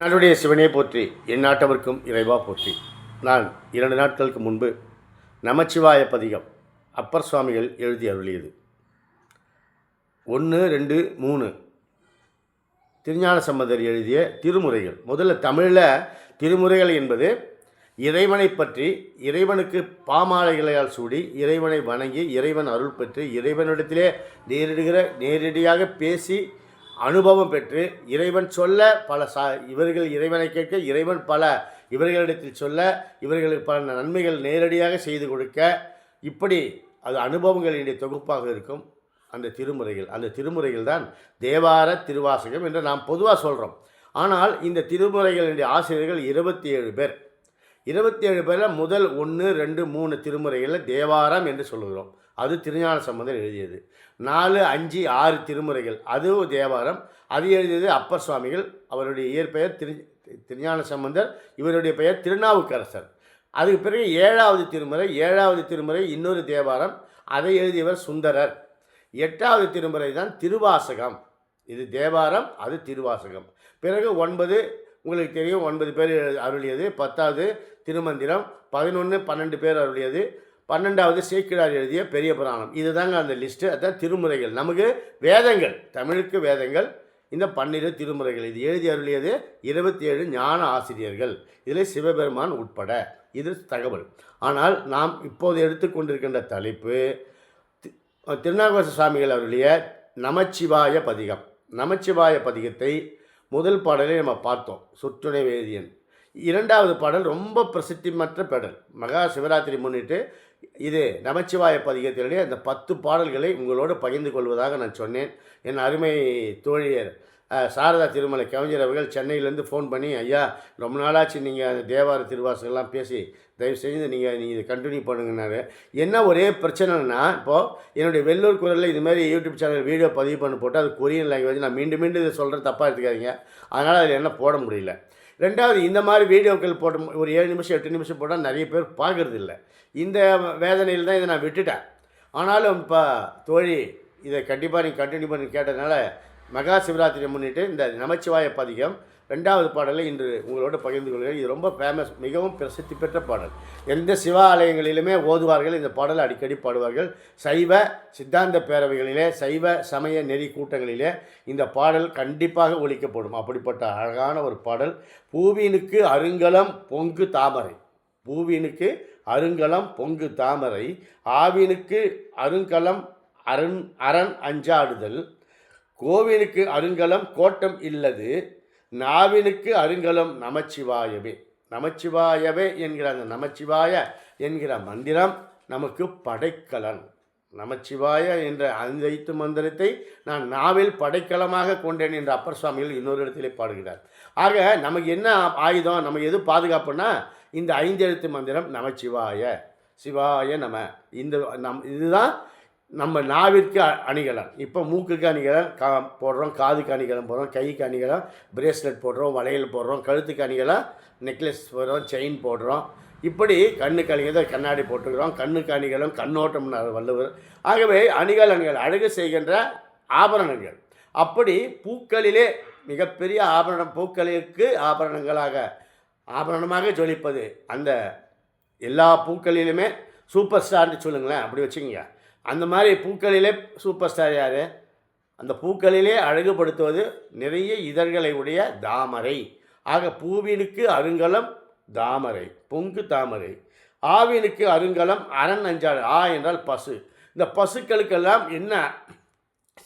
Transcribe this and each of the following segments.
நாடுடைய சிவனே போற்றி என் நாட்டவர்க்கும் இறைவா போற்றி. நான் இரண்டு நாட்களுக்கு முன்பு நமச்சிவாய பதிகம் அப்பர் சுவாமிகள் எழுதி அருளியது. ஒன்று ரெண்டு மூணு. திருஞான சம்பந்தர் எழுதிய திருமுறைகள். முதல்ல தமிழில் திருமுறைகள் என்பது இறைவனை பற்றி இறைவனுக்கு பாமாலைகளால் சூடி இறைவனை வணங்கி இறைவன் அருள் பெற்று இறைவனிடத்திலே நேரிடுகிற நேரடியாக பேசி அனுபவம் பெற்று இறைவன் சொல்ல பல சா இவர்கள் இறைவனை கேட்க இறைவன் பல இவர்களிடத்தில் சொல்ல இவர்களுக்கு பல நன்மைகள் நேரடியாக செய்து கொடுக்க இப்படி அது அனுபவங்களினுடைய தொகுப்பாக இருக்கும். அந்த திருமுறைகள் அந்த திருமுறைகள் தான் தேவார திருவாசகம் என்று நாம் பொதுவாக சொல்கிறோம் ஆனால் இந்த திருமுறைகளினுடைய ஆசிரியர்கள் இருபத்தி ஏழு பேர். இருபத்தி ஏழு பேரில் முதல் ஒன்று ரெண்டு மூணு திருமுறைகளில் தேவாரம் என்று சொல்லுகிறோம். அது திருஞான சம்பந்தர் எழுதியது. நாலு அஞ்சு ஆறு திருமுறைகள். அதுவும் தேவாரம். அது எழுதியது அப்பர் சுவாமிகள். அவருடைய இயற்பெயர் திரு திருஞான சம்பந்தர். இவருடைய பெயர் திருநாவுக்கரசர். அதுக்கு பிறகு ஏழாவது திருமுறை ஏழாவது திருமுறை இன்னொரு தேவாரம். அதை எழுதியவர் சுந்தரர். எட்டாவது திருமுறை தான் திருவாசகம். இது தேவாரம் அது திருவாசகம். பிறகு ஒன்பது உங்களுக்கு தெரியும் ஒன்பது பேர் அருளியது. பத்தாவது திருமந்திரம் பதினொன்று பன்னெண்டு பேர் அருளியது. பன்னெண்டாவது சேக்கிழார் எழுதிய பெரிய புராணம். இதுதாங்க அந்த லிஸ்ட்டு. அதான் திருமுறைகள். நமக்கு வேதங்கள் தமிழுக்கு வேதங்கள் இந்த பன்னிரு திருமுறைகள். இது எழுதி அருளியது இருபத்தி ஏழு ஞான ஆசிரியர்கள். இதில் சிவபெருமான் உட்பட. இது தகவல். ஆனால் நாம் இப்போது எடுத்துக்கொண்டிருக்கின்ற தலைப்பு தி- சுவாமிகள் அவருடைய நமச்சிவாய பதிகம். நமச்சிவாய பதிகத்தை முதல் பாடலை நம்ம பார்த்தோம். சொற்றுணை வேதியன். இரண்டாவது பாடல் ரொம்ப பிரசித்தி மற்ற பாடல். மகா சிவராத்திரி முன்னிட்டு இது நமச்சிவாய பதிகத்தினுடைய அந்த பத்து பாடல்களை உங்களோடு பகிர்ந்து கொள்வதாக நான் சொன்னேன். என் அருமை தோழியர் சாரதா திருமலை கவிஞர் அவர்கள் சென்னையிலேருந்து ஃபோன் பண்ணி ஐயா ரொம்ப நாளாச்சு நீங்கள் அந்த தேவார திருவாசகம்லாம் பேசி தயவு செஞ்சு நீங்கள் நீங்கள் இதை கண்டினியூ பண்ணுங்கன்னாரு. என்ன ஒரே பிரச்சனைனா இப்போது என்னுடைய வெள்ளூர் குரலில் இதுமாதிரி யூடியூப் சேனல் வீடியோ பதிவு பண்ணி போட்டு அது கொரியன் லாங்குவேஜ் நான் மீண்டும் மீண்டும் இதை சொல்கிறேன் தப்பாக எடுத்துக்காதீங்க. அதனால் அதில் என்ன போட முடியல. ரெண்டாவது இந்த மாதிரி வீடியோக்கள் போட்டு ஒரு ஏழு நிமிஷம் எட்டு நிமிஷம் போட்டால் நிறைய பேர் பார்க்குறது இல்லை. இந்த வேதனையில் தான் இதை நான் விட்டுட்டேன். ஆனாலும் இப்போ தோழி இதை கண்டிப்பாக நீங்கள் கண்டினியூ பண்ணி கேட்டதுனால மகா சிவராத்திரியை முன்னிட்டு இந்த நமச்சிவாய பதிகம் ரெண்டாவது பாடலை இன்று உங்களோட பகிர்ந்து கொள்கிறேன். இது ரொம்ப ஃபேமஸ் மிகவும் பிரசித்தி பெற்ற பாடல். எந்த சிவாலயங்களிலுமே ஓதுவார்கள் இந்த பாடலை அடிக்கடி பாடுவார்கள். சைவ சித்தாந்த பேரவைகளிலே சைவ சமய நெறி கூட்டங்களிலே இந்த பாடல் கண்டிப்பாக ஒழிக்கப்படும் அப்படிப்பட்ட அழகான ஒரு பாடல். பூவினுக்கு அருங்கலம் பொங்கு தாமரை. பூவினுக்கு அருங்கலம் பொங்கு தாமரை. ஆவினுக்கு அருங்கலம் அருண் அரண் அஞ்சாடுதல். கோவிலுக்கு அருங்கலம் கோட்டம் இல்லது நாவினுக்கு அருங்கலம் நமச்சிவாயவே. நமச்சிவாயவே என்கிற அந்த நமச்சிவாய என்கிற மந்திரம் நமக்கு படைக்கலன் நமச்சிவாய என்ற ஐந்து மந்திரத்தை நான் நாவில் படைக்கலமாக கொண்டேன் என்று அப்பர் சுவாமிகள் இன்னொரு இடத்திலே பாடுகிறார். ஆக நமக்கு என்ன ஆயுதம் நமக்கு எது பாதுகாப்புன்னா இந்த ஐந்து எழுத்து மந்திரம் நமச்சிவாய. சிவாய நம. இந்த நம் இதுதான் நம்ம நாவிற்கு அ- அணிகலன் இப்போ மூக்குக்கு அணிகலன் கா போடுறோம் காதுக்கு அணிகலன் போடுறோம் கைக்கு அணிகலன் பிரேஸ்லெட் போடுறோம் வளையல் போடுறோம் கழுத்துக்கு அணிகலன் நெக்லஸ் போடுறோம் செயின் போடுறோம். இப்படி கண்ணுக்கு அணிகலன் கண்ணாடி போட்டுக்கிறோம். கண்ணுக்கு அணிகளும் கண்ணோட்டம் வள்ளுவர். ஆகவே அணிகலன்கள் அழகு செய்கின்ற ஆபரணங்கள். அப்படி பூக்களிலே மிகப்பெரிய ஆபரணம் பூக்களுக்கு ஆபரணங்களாக ஆபரணமாக ஜொலிப்பது அந்த எல்லா பூக்களிலுமே சூப்பர் ஸ்டார்னு சொல்லுங்களேன் அப்படி வச்சுக்கோங்க. அந்த மாதிரி பூக்களிலே சூப்பர் ஸ்டார் யார்? அந்த பூக்களிலே அழகுபடுத்துவது நிறைய இதழ்களை உடைய தாமரை. ஆக பூவினுக்கு அருங்கலம் தாமரை பொங்கு தாமரை. ஆவினுக்கு அருங்கலம் அரண் அஞ்சாள் ஆ என்றால் பசு. இந்த பசுக்களுக்கெல்லாம் என்ன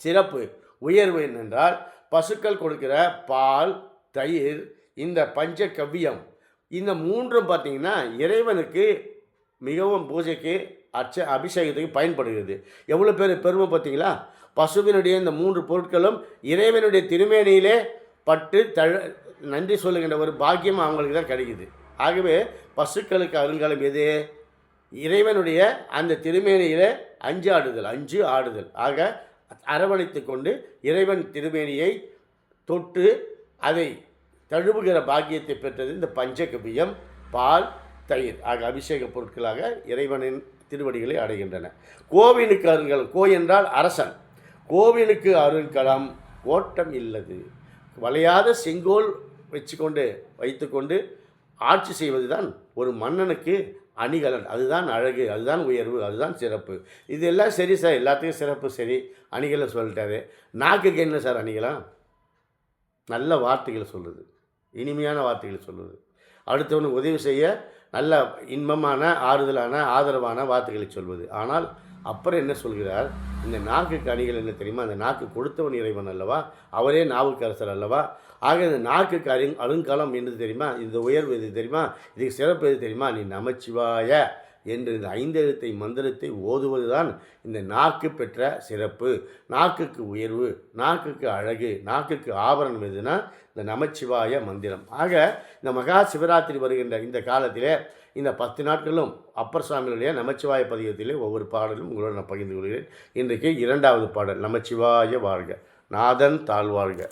சிறப்பு? உயர்வு என்னென்றால் பசுக்கள் கொடுக்கிற பால் தயிர் இந்த பஞ்ச கவ்யம் இந்த மூன்றும் பார்த்திங்கன்னா இறைவனுக்கு மிகவும் பூஜைக்கு அர்ச்ச அபிஷேகத்துக்கு பயன்படுகிறது. எவ்வளோ பேர் பெருமை பார்த்தீங்களா? பசுவினுடைய இந்த மூன்று பொருட்களும் இறைவனுடைய திருமேனியிலே பட்டு தழ நன்றி சொல்லுகின்ற ஒரு பாக்கியம் அவங்களுக்கு தான் கிடைக்குது. ஆகவே பசுக்களுக்கு அருங்காலம் எது? இறைவனுடைய அந்த திருமேனியிலே அஞ்சு ஆடுதல் அஞ்சு ஆடுதல். ஆக அரவணைத்து கொண்டு இறைவன் திருமேனியை தொட்டு அதை தழுவுகிற பாக்கியத்தை பெற்றது இந்த பஞ்சகவியம் பால் தயிர் ஆக அபிஷேக பொருட்களாக இறைவனின் திருவடிகளை அடைகின்றன. கோவிலுக்கு அருள்கள் கோ என்றால் அரசன். கோவிலுக்கு அருள்களம் ஓட்டம் இல்லது. வளையாத செங்கோல் வச்சுக்கொண்டு வைத்துக்கொண்டு ஆட்சி செய்வது தான் ஒரு மன்னனுக்கு அணிகலன். அதுதான் அழகு அதுதான் உயர்வு அதுதான் சிறப்பு. இதெல்லாம் சரி சார் எல்லாத்துக்கும் சிறப்பு சரி. அணிகலன் சொல்லிட்டாரு. நாக்குக்கு என்ன சார் அணிகலம் நல்ல வார்த்தைகளை சொல்லுது. இனிமையான வார்த்தைகளை சொல்லுது. அடுத்தவனுக்கு உதவி செய்ய நல்ல இன்பமான ஆறுதலான ஆதரவான வார்த்தைகளை சொல்வது. ஆனால் அப்புறம் என்ன சொல்கிறார்? இந்த நாக்குக்கு அணிகள் என்ன தெரியுமா? அந்த நாக்கு கொடுத்தவன் இறைவன் அல்லவா? அவரே நாவுக்கரசர் அல்லவா? ஆக இந்த நாக்குக்கு அரு அருங்காலம் என்னது தெரியுமா? இந்த உயர்வு எது தெரியுமா? இதுக்கு சிறப்பு எது தெரியுமா? நீ நமச்சிவாய. என்று இந்த ஐந்தெழுத்தை மந்திரத்தை ஓதுவதுதான் இந்த நாக்கு பெற்ற சிறப்பு. நாக்குக்கு உயர்வு நாக்குக்கு அழகு நாக்குக்கு ஆபரணம் எதுனா இந்த நமச்சிவாய மந்திரம். ஆக இந்த மகா சிவராத்திரி வருகின்ற இந்த காலத்திலே இந்த பத்து நாட்களும் அப்பர் சுவாமிகளுடைய நமச்சிவாய பதிகத்திலே ஒவ்வொரு பாடலும் உங்களோடு நான் பகிர்ந்து கொள்கிறேன். இன்றைக்கு இரண்டாவது பாடல் நமச்சிவாய வாழ்க. நாதன் தாழ்வாழ்க.